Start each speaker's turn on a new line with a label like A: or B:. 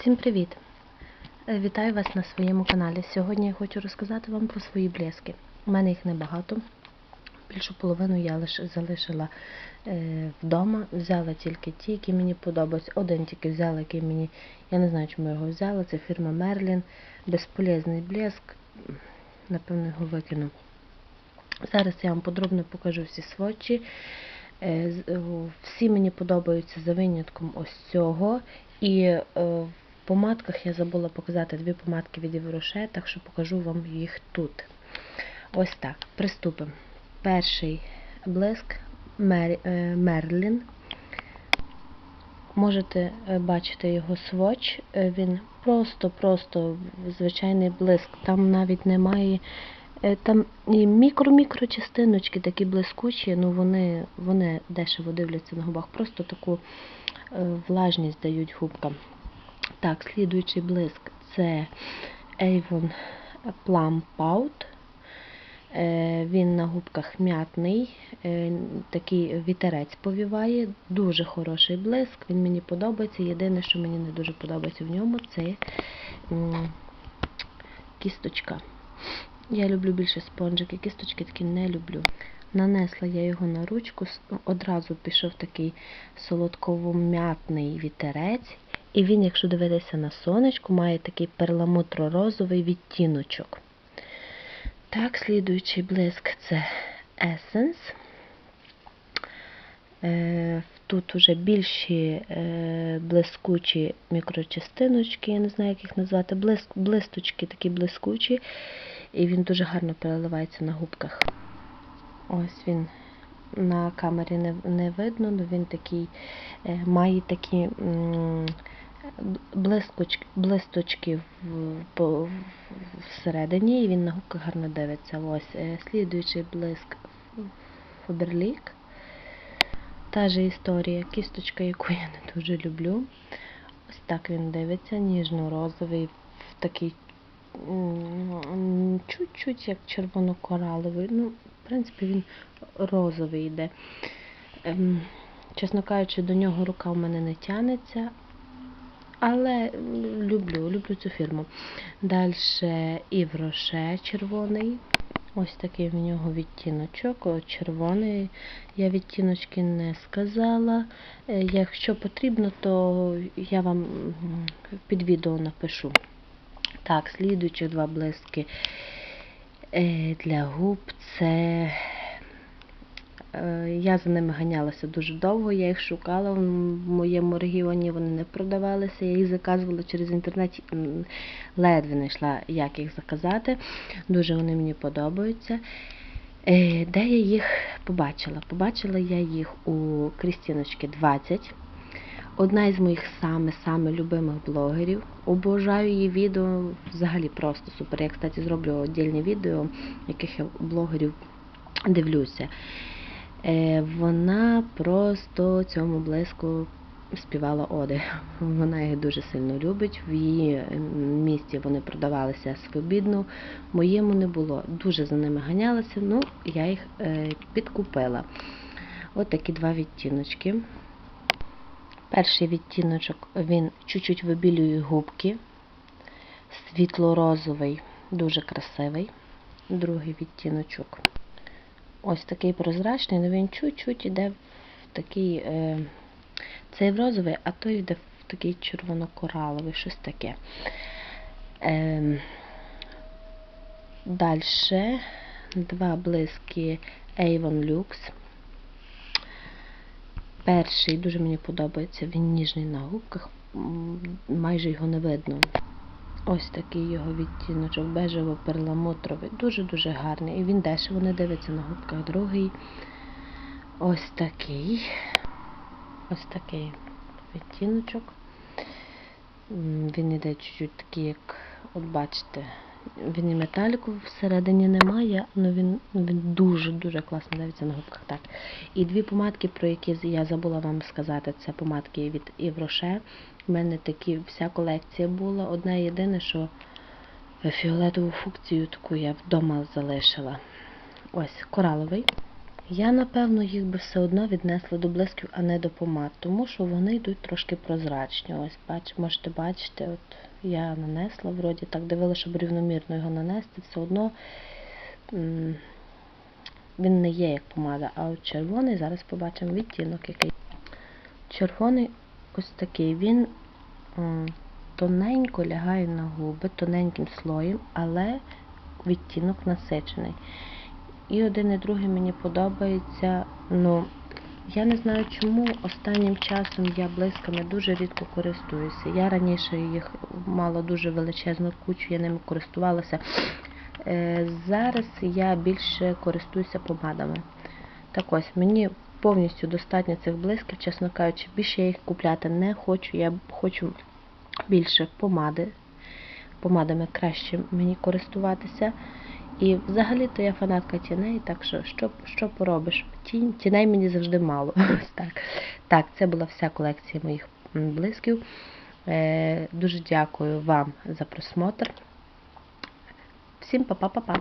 A: Всім привіт! Е, Вітаю вас на своєму каналі. Сьогодні я хочу розказати вам про свої блески. У мене їх небагато. Більшу половину я лише залишила е, вдома. Взяла тільки ті, які мені подобаються. Один тільки взяла, який мені, я не знаю, чому я його взяла. Це фірма Merlin. Безполезний блеск. Напевно, його викину. Зараз я вам подробно покажу всі сводчі. Е, Всі мені подобаються за винятком ось цього. І помадках я забула показати дві помадки від Євроше, так що покажу вам їх тут. Ось так. Приступимо. Перший блиск е, Мерлін. Можете е, бачити його сводч. Е, Він просто-просто звичайний блиск. Там навіть немає. Там і мікро-мікро частиночки такі блискучі, ну вони, вони дешево дивляться на губах. Просто таку влажність дають губкам. Так, слідуючий блиск це Avon Plum Pout. Е, Він на губках м'ятний, е, такий вітерець повіває, дуже хороший блиск, він мені подобається. Єдине, що мені не дуже подобається в ньому, це кісточка. Я люблю більше спонжики, кісточки такі не люблю. Нанесла я його на ручку, одразу пішов такий солодково-м'ятний вітерець. І він, якщо дивитися на сонечку, має такий перламутро-розовий відтіночок. Так, слідуючий блиск це Essence. Е, Тут уже більші е, блискучі мікрочастиночки, я не знаю, як їх назвати, блисточки такі блискучі, і він дуже гарно переливається на губках. Ось він на камері не, не видно, але він такий е, має такі блискочки, блисточки в, всередині, і він на губках гарно дивиться. Ось е, слідуючий блиск Фаберлік. Та же історія, кісточка, яку я не дуже люблю. Ось так він дивиться, ніжно-розовий, в такий чуть-чуть як червоно-кораловий. Ну, принципі, він розовий йде. Ем, чесно кажучи, до нього рука в мене не тянеться. Але люблю, люблю цю фірму. Далі Івроше червоний. Ось такий в нього відтіночок, о, червоний. Я відтіночки не сказала. Е, Якщо потрібно, то я вам під відео напишу. Так, слідуючі два блиски для губ це. е, Я за ними ганялася дуже довго, я їх шукала в моєму регіоні, вони не продавалися. Я їх заказувала через інтернет, ледве знайшла, як їх заказати. Дуже вони мені подобаються. Е, Де я їх побачила? Побачила я їх у Крістіночки 20. Одна із моїх саме-саме любимих блогерів. Обожаю її відео, взагалі просто супер. Я, кстати, зроблю віддільне відео, яких я блогерів дивлюся. Е, Вона просто цьому блиску співала оди. Вона їх дуже сильно любить. В її е, місті вони продавалися свобідно, моєму не було. Дуже за ними ганялася, ну я їх е, підкупила. От такі два відтіночки. Перший відтіночок він чуть-чуть вибілює губки, світло-розовий, дуже красивий. Другий відтіночок. Ось такий прозрачний, але він чуть-чуть йде в такий, е, цей в розовий, а той йде в такий червоно-кораловий, щось таке. Е, Далі два блиски Avon Lux. Перший дуже мені подобається, він ніжний на губках, майже його не видно. Ось такий його відтіночок, бежево-перламутровий, дуже-дуже гарний. І він дешево не дивиться на губках. Другий ось такий. Ось такий відтіночок. Він іде чуть-чуть такий, як, от бачите, він і металіку всередині немає, але він, він дуже-дуже класно дивиться на губках. Так. І дві помадки, про які я забула вам сказати, це помадки від Івроше. У мене такі вся колекція була. Одна єдине, що фіолетову функцію таку я вдома залишила. Ось кораловий. Я, напевно, їх би все одно віднесла до блисків, а не до помад, тому що вони йдуть трошки прозрачні. Ось, бач, можете бачити, от я нанесла, вроді так дивилася, щоб рівномірно його нанести, все одно він не є як помада, а от червоний, зараз побачимо відтінок який. Червоний ось такий, він тоненько лягає на губи, тоненьким слоєм, але відтінок насичений. І один і другий мені подобається. Ну, я не знаю чому останнім часом я блисками дуже рідко користуюся. Я раніше їх мала дуже величезну кучу, я ними користувалася. Е, зараз я більше користуюся помадами. Так ось, мені повністю достатньо цих блисків, чесно кажучи, більше я їх купляти не хочу. Я хочу більше помади. Помадами краще мені користуватися. І взагалі-то я фанатка тіней, так що що, що поробиш? Тінь, тіней мені завжди мало. Ось так. так, це була вся колекція моїх блисків. Е, дуже дякую вам за просмотр. Всім па-па-па-па.